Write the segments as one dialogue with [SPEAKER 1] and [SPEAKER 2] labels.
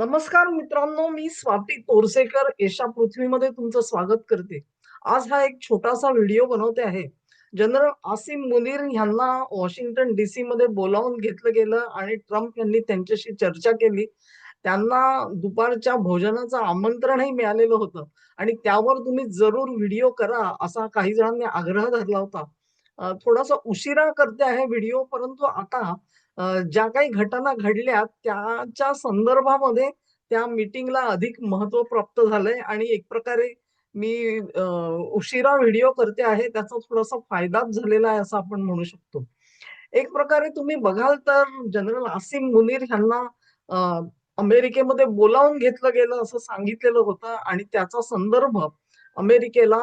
[SPEAKER 1] नमस्कार मित्रांनो मी स्वाती तोरसेकर एशा पृथ्वीमध्ये तुमचं स्वागत करते. आज हा एक छोटासा व्हिडिओ बनवते आहे. जनरल आसिम मुनीर यांना वॉशिंग्टन डीसी मध्ये बोलावून घेतलं गेलं आणि ट्रम्प यांनी त्यांच्याशी चर्चा केली. त्यांना दुपारच्या भोजनाचं आमंत्रणही मिळालेलं होतं. आणि त्यावर तुम्ही जरूर व्हिडिओ करा असा काही जणांनी आग्रह धरला होता. थोडासा उशिरा करते आहे व्हिडिओ परंतु आता ज्या काही घटना घडल्या त्याच्या संदर्भामध्ये त्या मीटिंगला अधिक महत्त्व प्राप्त झालंय आणि एक प्रकारे मी उशिरा व्हिडिओ करते आहे त्याचा थोडासा फायदाच झालेला आहे असं आपण म्हणू शकतो. एक प्रकारे तुम्ही बघाल तर जनरल आसिम मुनीर यांना अमेरिकेमध्ये बोलावून घेतलं गेलं असं सांगितलेलं होतं आणि त्याचा संदर्भ अमेरिकेला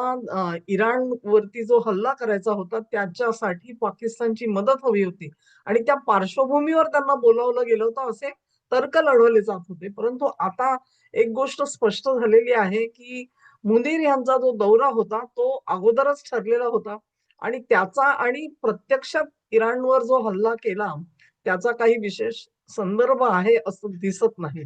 [SPEAKER 1] इराण वरती जो हल्ला करायचा होता त्याच्यासाठी पाकिस्तानची मदत हवी होती. आणि त्या पार्श्वभूमीवर त्यांना बोलावलं गेलं होतं असे तर्क लढवले जात होते. परंतु आता एक गोष्ट स्पष्ट झालेली आहे, की मुनीर यांचा जो दौरा होता तो अगोदरच ठरलेला होता आणि त्याचा आणि प्रत्यक्षात इराणवर जो हल्ला केला त्याचा काही विशेष संदर्भ आहे असं दिसत नाही.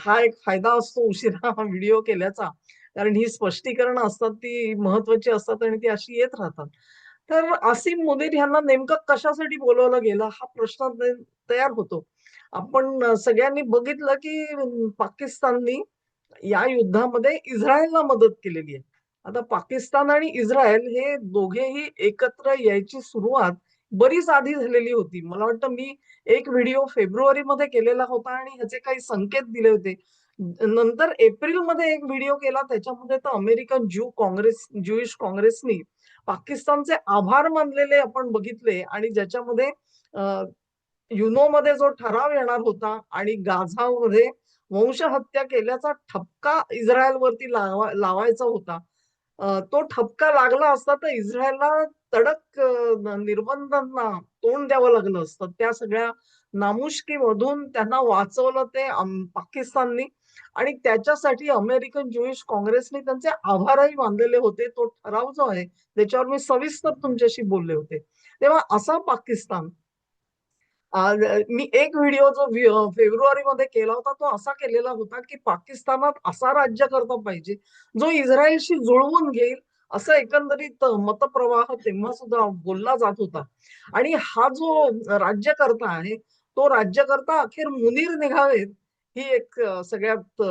[SPEAKER 1] हा एक फायदा असतो उशिरा व्हिडिओ केल्याचा. कारण ही स्पष्टीकरणं असतात ती महत्वाची असतात आणि ती अशी येत राहतात. तर आसिम मुदीर यांना नेमकं कशासाठी बोलवलं गेला हा प्रश्न तयार होतो. आपण सगळ्यांनी बघितलं की पाकिस्ताननी या युद्धामध्ये इस्रायलला मदत केलेली आहे. आता पाकिस्तान आणि इस्रायल हे दोघेही एकत्र यायची सुरुवात बरीच आधी झालेली होती. मला वाटतं मी एक व्हिडिओ फेब्रुवारीमध्ये केलेला होता आणि ह्याचे काही संकेत दिले होते. नंतर एप्रिलमध्ये एक व्हिडिओ केला त्याच्यामध्ये तर अमेरिकन ज्यू काँग्रेस ज्यूइश काँग्रेसनी पाकिस्तानचे आभार मानलेले आपण बघितले आणि ज्याच्यामध्ये युनोमध्ये जो ठराव येणार होता आणि गाझामध्ये वंशहत्या केल्याचा ठपका इस्रायलवरती लावा लावायचा होता. तो ठपका लागला असता तर इस्रायलला तडक निर्बंधांना तोंड द्यावं लागलं असतं. त्या सगळ्या नामुष्कीमधून त्यांना वाचवलं ते पाकिस्ताननी आणि त्याच्यासाठी अमेरिकन ज्यूइश काँग्रेसने त्यांचे आभारही मानलेले होते. तो ठराव जो आहे त्याच्यावर मी सविस्तर तुमच्याशी बोलले होते. तेव्हा असा पाकिस्तान मी एक व्हिडिओ जो फेब्रुवारी मध्ये फेब्रुवारीमध्ये केला होता, तो असा केलेला होता, की पाकिस्तानात असा राज्यकर्ता पाहिजे, जो इस्रायलशी जुळवून घेईल, असं एकंदरीत मतप्रवाह तेव्हा सुद्धा बोलला जात होता. आणि हा जो राज्यकर्ता आहे, तो राज्यकर्ता अखेर मुनीर निघावेत, ही एक सगळ्यात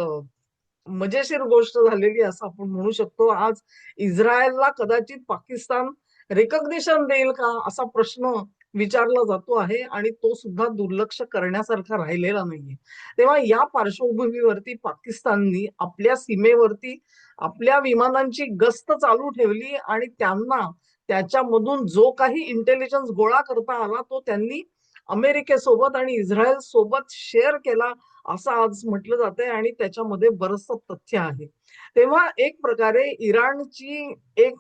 [SPEAKER 1] मजेशीर गोष्ट झालेली असं आपण म्हणू शकतो. आज इस्रायलला कदाचित पाकिस्तान रिकग्निशन देईल का? असा प्रश्न विचारला जातो आहे आणि तो सुद्धा दुर्लक्ष करण्यासारखा राहिलेला नाहीये. तेव्हा या पार्श्वभूमीवरती पाकिस्ताननी आपल्या सीमेवरती आपल्या विमानांची गस्त चालू ठेवली आणि त्यांना त्याच्यामधून जो काही इंटेलिजन्स गोळा करता आला तो त्यांनी अमेरिकेसोबत आणि इस्रायल सोबत शेअर केला असं आज म्हटलं जातंय आणि त्याच्यामध्ये बरचसं तथ्य आहे. तेव्हा एक प्रकारे इराणची एक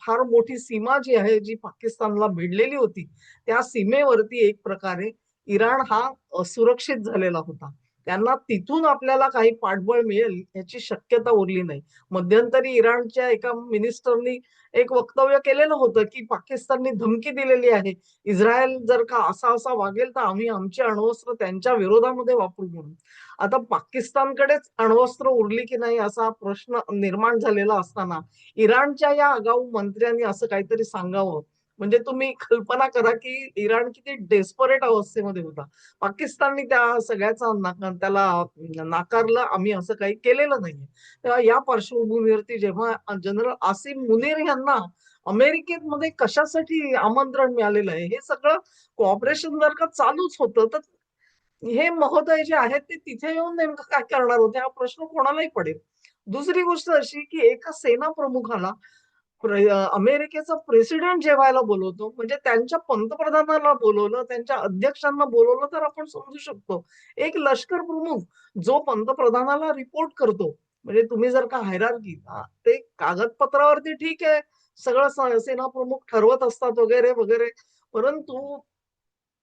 [SPEAKER 1] फार मोठी सीमा जी आहे, जी पाकिस्तानला भिडलेली होती, त्या सीमेवरती एक प्रकारे इराण हा सुरक्षित झालेला होता. त्यांना तिथून आपल्याला काही पाठबळ मिळेल याची शक्यता उरली नाही. मध्यंतरी इराणच्या एका मिनिस्टरनी एक वक्तव्य केलेलं होतं, की पाकिस्ताननी धमकी दिलेली आहे. इस्रायल जर का असा-असा वागेल, तर आम्ही आमचे अण्वस्त्र त्यांच्या विरोधामध्ये वापरू म्हणून. आता पाकिस्तानकडेच अण्वस्त्र उरली की नाही असा प्रश्न निर्माण झालेला असताना, इराणच्या या आगाऊ मंत्र्यांनी असं काहीतरी सांगावं, म्हणजे तुम्ही कल्पना करा, की इराण किती डेस्परेट अवस्थेमध्ये होता. पाकिस्तानने त्या सगळ्याचा त्याला नाकारलं, आम्ही असं काही केलेलं नाहीये. तेव्हा या पार्श्वभूमीवरती जेव्हा जनरल आसिम मुनीर यांना अमेरिकेमध्ये कशासाठी आमंत्रण मिळालेलं आहे, हे सगळं कोऑपरेशन जर का चालूच होतं, तर हे महोदय जे आहेत ते तिथे येऊन नेमकं काय करणार होते हा प्रश्न कोणालाही पडेल. दुसरी गोष्ट अशी की एका सेना प्रमुखाला अमेरिकेचा प्रेसिडेंट जेवायला बोलवतो म्हणजे त्यांच्या पंतप्रधानाला बोलवलं, त्यांच्या अध्यक्षांना बोलवलं तर आपण समजू शकतो. एक लष्कर प्रमुख जो पंतप्रधानाला रिपोर्ट करतो, म्हणजे तुम्ही जर का हायरार्की ते कागदपत्रावरती ठीक आहे, सगळं सेना प्रमुख ठरवत असतात वगैरे, वगैरे. परंतु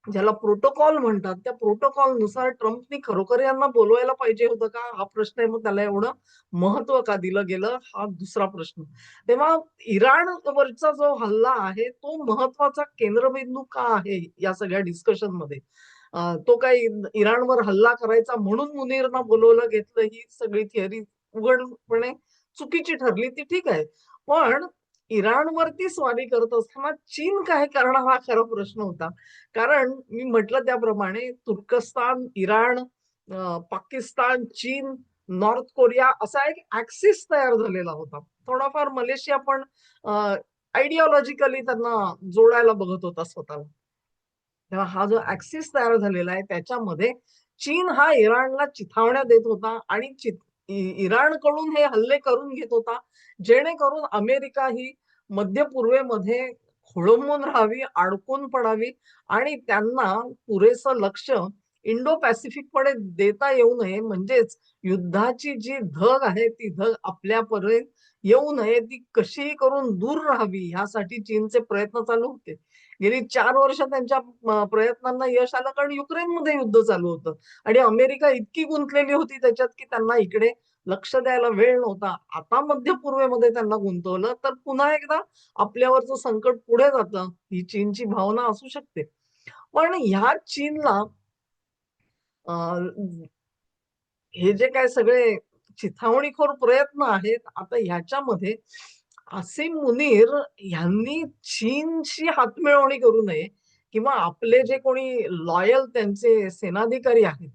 [SPEAKER 1] ज्याला प्रोटोकॉल म्हणतात, त्या प्रोटोकॉलनुसार ट्रम्पनी खरोखर यांना बोलवायला पाहिजे होतं का? हा प्रश्न आहे. मग त्याला एवढं महत्त्व का दिलं गेलं? हा दुसरा प्रश्न. तेव्हा इराणवरचा जो हल्ला आहे, तो महत्त्वाचा केंद्रबिंदू का आहे या सगळ्या डिस्कशनमध्ये? मध्ये तो काही इराणवर हल्ला करायचा म्हणून मुनीरना बोलवलं घेतलं, ही सगळी थिअरी उघडपणे चुकीची ठरली, ती ठीक आहे. पण इराणवरती स्वारी करत असताना चीन काय करणार हा खरा प्रश्न होता. कारण मी म्हटलं त्याप्रमाणे तुर्कस्तान, इराण, पाकिस्तान, चीन, नॉर्थ कोरिया असा एक ऍक्सिस तयार झालेला होता. थोडाफार मलेशिया पण आयडिओलॉजिकली त्यांना जोडायला बघत होता स्वतःला. तेव्हा हा जो ऍक्सिस तयार झालेला आहे त्याच्यामध्ये चीन हा इराणला चिथावण्या देत होता आणि चित इराणकडून हे हल्ले करून घेत होता, जेणेकरून अमेरिका ही मध्य पूर्वेमध्ये खोळंबून राहावी, अडकून पडावी आणि त्यांना पुरेसं लक्ष इंडो पॅसिफिककडे देता येऊ नये. म्हणजेच युद्धाची जी धग आहे, ती धग आपल्यापर्यंत येऊ नये, ती कशीही करून दूर राहावी, ह्यासाठी चीनचे प्रयत्न चालू होते. गेली चार वर्ष त्यांच्या प्रयत्नांना यश आलं कारण युक्रेनमध्ये युद्ध चालू होतं आणि अमेरिका इतकी गुंतलेली होती त्याच्यात, की त्यांना इकडे लक्ष द्यायला वेळ नव्हता. आता मध्य पूर्वेमध्ये त्यांना गुंतवलं, तर पुन्हा एकदा आपल्यावरचं संकट पुढे जातं, ही चीनची भावना असू शकते. पण ह्या चीनला हे जे काय सगळे चिथावणीखोर प्रयत्न आहेत, आता ह्याच्यामध्ये असीम मुनीर ह्यांनी चीनशी हातमिळवणी करू नये किंवा आपले जे कोणी लॉयल त्यांचे सेनाधिकारी आहेत,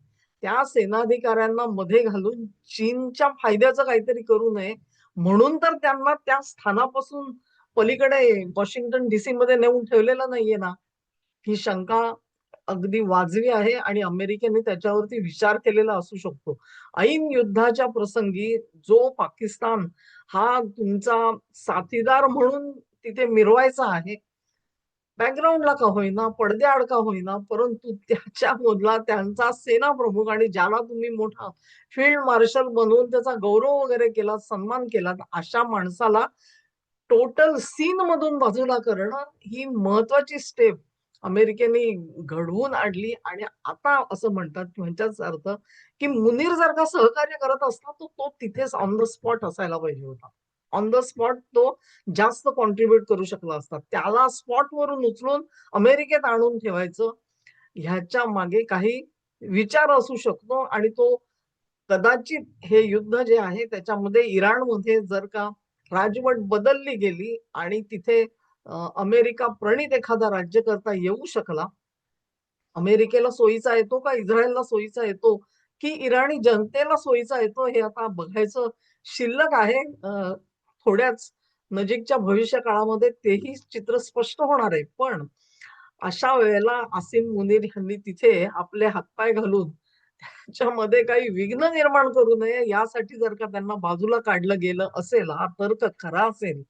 [SPEAKER 1] त्या सेनाधिकाऱ्यांना मध्ये घालून चीनच्या फायद्याचं काहीतरी करू नये. म्हणून तर त्यांना त्या स्थानापासून पलीकडे वॉशिंग्टन डीसी मध्ये नेऊन ठेवलेलं नाहीये ना. ही शंका अगदी वाजवी आहे आणि अमेरिकेने त्याच्यावरती विचार केलेला असू शकतो. ऐन युद्धाच्या प्रसंगी जो पाकिस्तान हा तुमचा साथीदार म्हणून तिथे मिरवायचा आहे. बॅकग्राऊंडला का होईना, पडद्याआड का होईना, परंतु त्याच्यामधला त्यांचा सेनाप्रमुख आणि ज्याला तुम्ही मोठा फील्ड मार्शल बनवून त्याचा गौरव वगैरे केला, सन्मान केला, अशा माणसाला टोटल सीन मधून बाजूला करणं ही महत्वाची स्टेप अमेरिकेने घडवून आणली आणि आता असं म्हणतात की अर्थ की मुनीर जर का सहकार्य करत असता, तर तो तिथेच ऑन द स्पॉट असायला पाहिजे होता. ऑन द स्पॉट तो जास्त कॉन्ट्रीब्युट करू शकला असता. त्याला स्पॉटवरून उचलून अमेरिकेत आणून ठेवायचं, ह्याच्या मागे काही विचार असू शकतो आणि तो कदाचित हे युद्ध जे आहे त्याच्यामध्ये इराणमध्ये जर का राजवट बदलली गेली आणि तिथे अमेरिका प्रणित एखादा राज्य करता येऊ शकला. अमेरिकेला सोयीचा येतो का इस्रायलला सोयीचा येतो, की इराणी जनतेला सोयीचा येतो हे आता बघायचं शिल्लक आहे. थोड्याच नजीकच्या भविष्य काळामध्ये तेही चित्र स्पष्ट होणार आहे. पण अशा वेळेला आसिम मुनीर यांनी तिथे आपले हातपाय घालून त्याच्यामध्ये काही विघ्न निर्माण करू नये यासाठी जर का त्यांना बाजूला काढलं गेलं असेल, हा तर्क खरा असेल,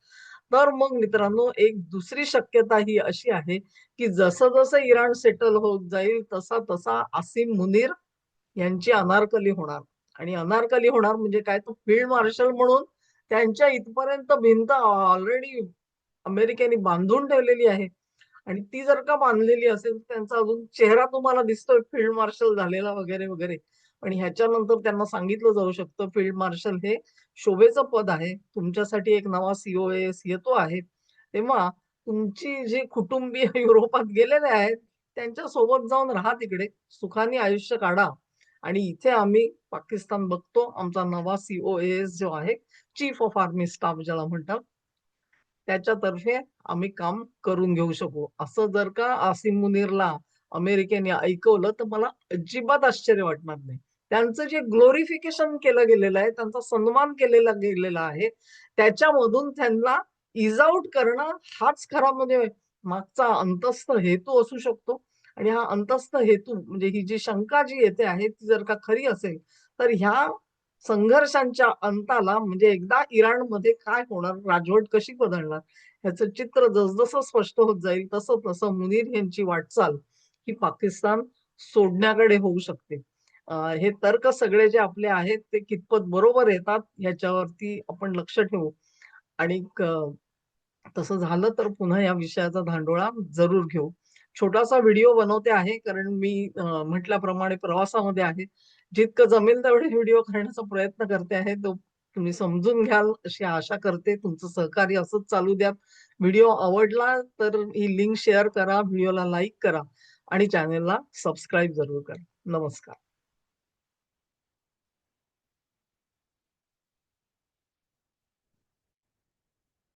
[SPEAKER 1] तर मग मित्रांनो एक दुसरी शक्यता ही अशी आहे, की जसं-जसं इराण सेटल होत जाईल, तसा-तसा आसिम मुनीर यांची अनारकली होणार आणि अनारकली होणार म्हणजे काय तर फील्ड मार्शल म्हणून त्यांच्या इथपर्यंत भिंत ऑलरेडी अमेरिकेने बांधून ठेवलेली आहे आणि ती जर का बांधलेली असेल, त्यांचा अजून चेहरा तुम्हाला दिसतोय फील्ड मार्शल झालेला वगैरे, वगैरे. पण ह्याच्यानंतर त्यांना सांगितलं जाऊ शकतं फील्ड मार्शल हे शोभेचं पद आहे. तुमच्यासाठी एक नवा सी-ओ-एस येतो आहे. तेव्हा तुमची जी कुटुंबीय युरोपात गेलेले आहेत, त्यांच्यासोबत जाऊन राहा तिकडे, सुखाने आयुष्य काढा आणि इथे आम्ही पाकिस्तान बघतो. आमचा नवा सीओ एस जो आहे, चीफ ऑफ आर्मी स्टाफ ज्याला म्हणतात. त्याच्यातर्फे आम्ही काम करून घेऊ शकू. असं जर का आसिम मुनीरला अमेरिकेने ऐकवलं, तर मला अजिबात आश्चर्य वाटणार नाही. त्यांचं जे ग्लोरिफिकेशन केलं गेलेलं आहे, त्यांचा सन्मान केलेला गेलेला आहे, त्याच्यामधून त्यांना इज आउट करणं हाच खरा म्हणजे मागचा अंतस्थ हेतू असू शकतो आणि हा अंतस्थ हेतू म्हणजे ही जी शंका जी येते आहे, ती जर का खरी असेल, तर ह्या संघर्षांच्या अंताला म्हणजे एकदा इराणमध्ये काय होणार, राजवट कशी बदलणार, ह्याचं चित्र जसजसं स्पष्ट होत जाईल, तसं-तसं मुनीर यांची वाटचाल ही पाकिस्तान सोडण्याकडे होऊ शकते. हे तर्क सगळे जे आपले आहेत, ते कितपत बरोबर येतात ह्याच्यावरती आपण लक्ष ठेवू आणि तसं झालं तर पुन्हा या विषयाचा धांडोळा जरूर घेऊ. छोटासा व्हिडिओ बनवते आहे कारण मी म्हटल्याप्रमाणे प्रवासामध्ये आहे. जितकं जमेल तेवढे व्हिडिओ करण्याचा प्रयत्न करते आहे. तो तुम्ही समजून घ्याल अशी आशा करते. तुमचं सहकार्य असंच चालू द्या. व्हिडिओ आवडला तर ही लिंक शेअर करा, व्हिडिओला लाईक करा आणि चॅनेलला सबस्क्राईब जरूर करा. नमस्कार.